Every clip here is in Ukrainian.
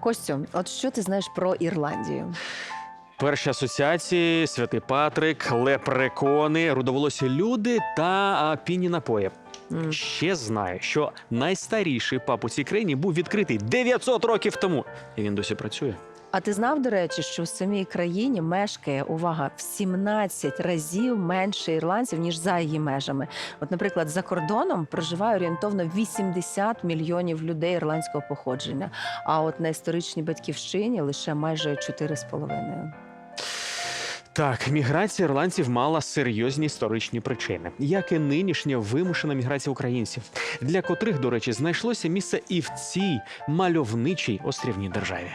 Костю, от що ти знаєш про Ірландію? Перші асоціації, святий Патрик, лепрекони, рудоволосі люди та а, пінні напої. Mm. Ще знаю, що найстаріший паб у цій країні був відкритий 900 років тому, і він досі працює. А ти знав, до речі, що в самій країні мешкає увага в 17 разів менше ірландців ніж за її межами? От, наприклад, за кордоном проживає орієнтовно 80 мільйонів людей ірландського походження. А от на історичній батьківщині лише майже 4,5. Так, міграція ірландців мала серйозні історичні причини, як і нинішня вимушена міграція українців, для котрих, до речі, знайшлося місце і в цій мальовничій острівній державі.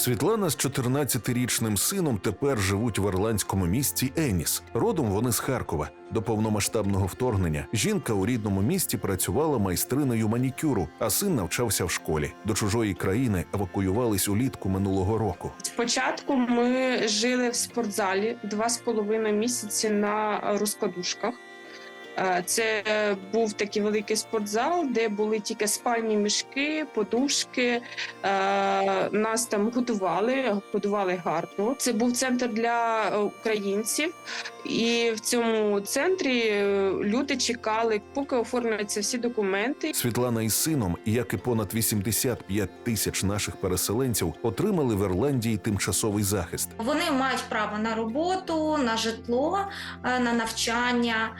Світлана з 14-річним сином тепер живуть в ірландському місті Еніс. Родом вони з Харкова. До повномасштабного вторгнення жінка у рідному місті працювала майстриною манікюру, а син навчався в школі. До чужої країни евакуювались улітку минулого року. Спочатку ми жили в спортзалі два з половиною місяці на розкладушках. Е, Це був такий великий спортзал, де були тільки спальні мішки, подушки. Е, Нас там годували, годували гарно. Це був центр для е, українців, і в цьому центрі люди чекали, поки оформляться всі документи. Світлана із сином, як і понад 85 тисяч наших переселенців, отримали в Ірландії тимчасовий захист. Вони мають право на роботу, на житло, на навчання.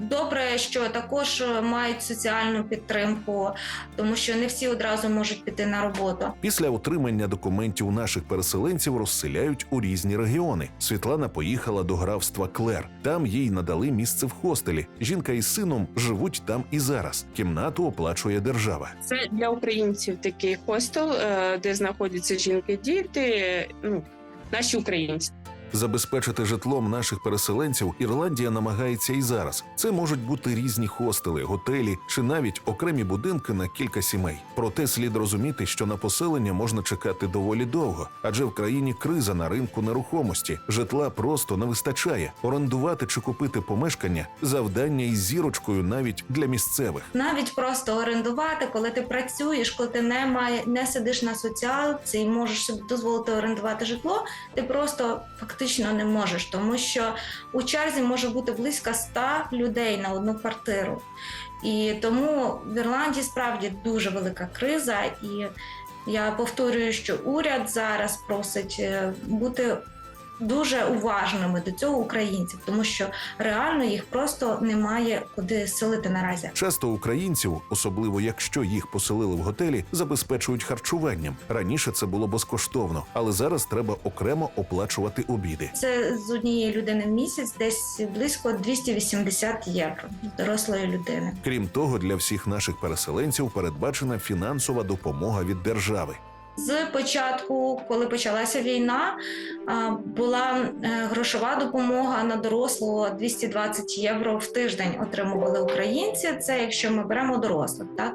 Е, Добре, що також мають соціальну підтримку, тому що не всі одразу можуть піти на роботу. Після отримання документів наших переселенців розселяють у різні регіони. Світлана поїхала до графства Клер. Там їй надали місце в хостелі. Жінка із сином живуть там і зараз. Кімнату оплачує держава. Це для українців такий хостел, е, де знаходяться жінки, діти, ну наші українці. Забезпечити житлом наших переселенців Ірландія намагається і зараз. Це можуть бути різні хостели, готелі чи навіть окремі будинки на кілька сімей. Проте слід розуміти, що на поселення можна чекати доволі довго, адже в країні криза на ринку нерухомості. Житла просто не вистачає. Орендувати чи купити помешкання завдання із зірочкою навіть для місцевих. Навіть просто орендувати, коли ти працюєш, коли ти не має, не сидиш на соціалці і можеш собі дозволити орендувати житло, ти просто фактично не можеш, тому що у черзі може бути близько 100 людей на одну квартиру. І тому в Ірландії справді дуже велика криза, і я повторюю, що уряд зараз просить е, бути дуже уважними до цього українців, тому що реально їх просто немає куди селити наразі. Часто українців, особливо якщо їх поселили в готелі, забезпечують харчуванням. Раніше це було безкоштовно, але зараз треба окремо оплачувати обіди. Це з однієї людини в місяць десь близько 280 євро дорослої людини. Крім того, для всіх наших переселенців передбачена фінансова допомога від держави. З початку, коли почалася війна, була е, грошова допомога на дорослого 220 євро в тиждень отримували українці. Це якщо ми беремо дорослих. Так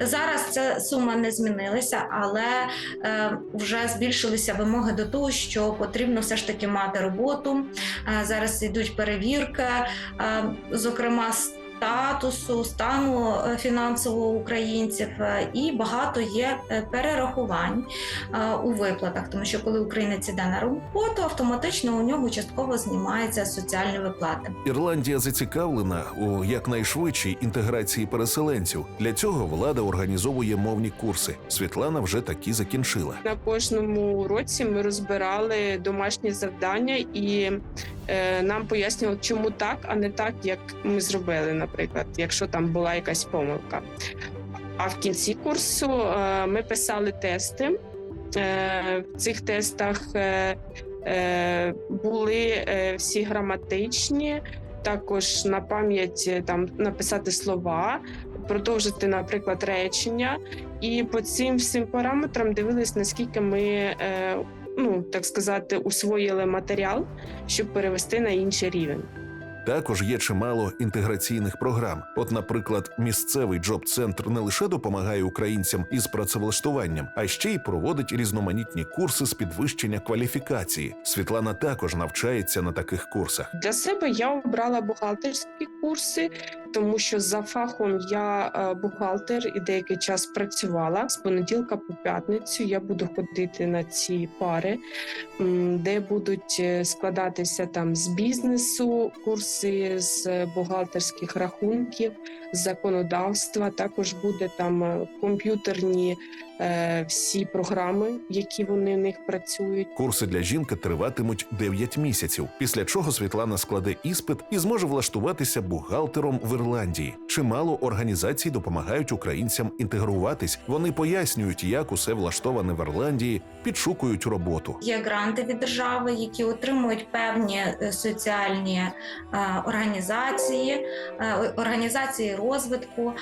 зараз ця сума не змінилася, але е, вже збільшилися вимоги до того, що потрібно все ж таки мати роботу. Е, зараз йдуть перевірки, зокрема. Статусу стану е, фінансового українців е, і багато є е, перерахувань у виплатах, тому що коли українець іде на роботу, автоматично у нього частково знімаються соціальні виплати. Ірландія зацікавлена у якнайшвидшій інтеграції переселенців. Для цього влада організовує мовні курси. Світлана вже такі закінчила. На кожному році ми розбирали домашні завдання і нам пояснювали, чому так, а не так, як ми зробили, наприклад, якщо там була якась помилка. А в кінці курсу е, ми писали тести. Е, в цих тестах е, були всі граматичні, також на пам'ять там написати слова, продовжити, наприклад, речення. І по цим всім параметрам дивились, наскільки ми, ну так сказати, усвоїли матеріал, щоб перевести на інший рівень. Також є чимало інтеграційних програм. От, наприклад, місцевий джоб-центр не лише допомагає українцям із працевлаштуванням, а ще й проводить різноманітні курси з підвищення кваліфікації. Світлана також навчається на таких курсах. Для себе я обрала бухгалтерські курси, тому що за фахом я е, бухгалтер і деякий час працювала. З понеділка по п'ятницю я буду ходити на ці пари, де будуть е, складатися там з бізнесу, курси з бухгалтерських рахунків, законодавства. Також буде там е, комп'ютерні всі програми, які вони в них працюють. Курси для жінки триватимуть 9 місяців, після чого Світлана складе іспит і зможе влаштуватися бухгалтером в Ірландії. Чимало організацій допомагають українцям інтегруватись. Вони пояснюють, як усе влаштоване в Ірландії, підшукують роботу. Є гранти від держави, які отримують певні е, соціальні е, організації, е, організації розвитку.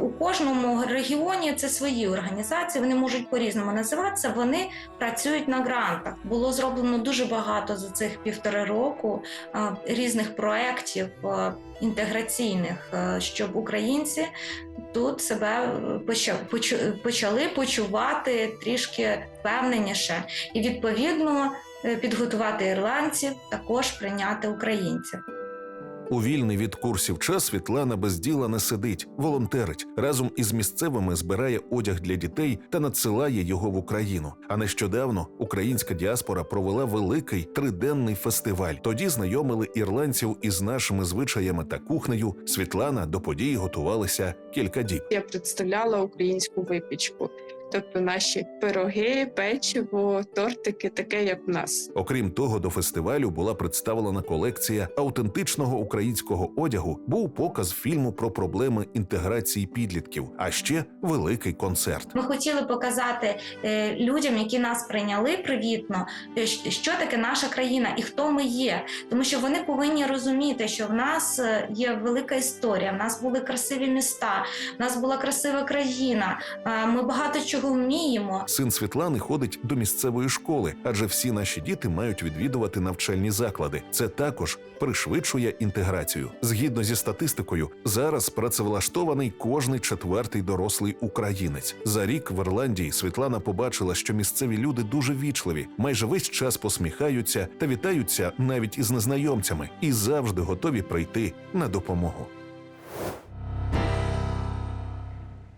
У кожному регіоні це свої організації. Вони можуть по-різному називатися. Вони працюють на грантах. Було зроблено дуже багато за цих півтори року різних проєктів інтеграційних, щоб українці тут себе е, почали почувати трішки впевненіше і відповідно е, підготувати ірландців, також прийняти українців. У вільний від курсів час Світлана без діла не сидить, волонтерить разом із місцевими збирає одяг для дітей та надсилає його в Україну. А нещодавно українська діаспора провела великий триденний фестиваль. Тоді знайомили ірландців із нашими звичаями та кухнею. Світлана до події готувалася кілька діб. я представляла українську випічку. Тобто наші пироги, печиво, тортики, таке як в нас. Окрім того, до фестивалю була представлена колекція автентичного українського одягу, був показ фільму про проблеми інтеграції підлітків, а ще великий концерт. Ми хотіли показати е, людям, які нас прийняли привітно, е, що таке наша країна і хто ми є. Тому що вони повинні розуміти, що в нас е, є велика історія, в нас були красиві міста, в нас була красива країна. Ми багато чого вміємо. Син Світлани ходить до місцевої школи, адже всі наші діти мають відвідувати навчальні заклади. Це також пришвидшує інтеграцію. Згідно зі статистикою, зараз працевлаштований кожний четвертий дорослий українець. За рік в Ірландії Світлана побачила, що місцеві люди дуже вічливі, майже весь час посміхаються та вітаються навіть із незнайомцями і завжди готові прийти на допомогу.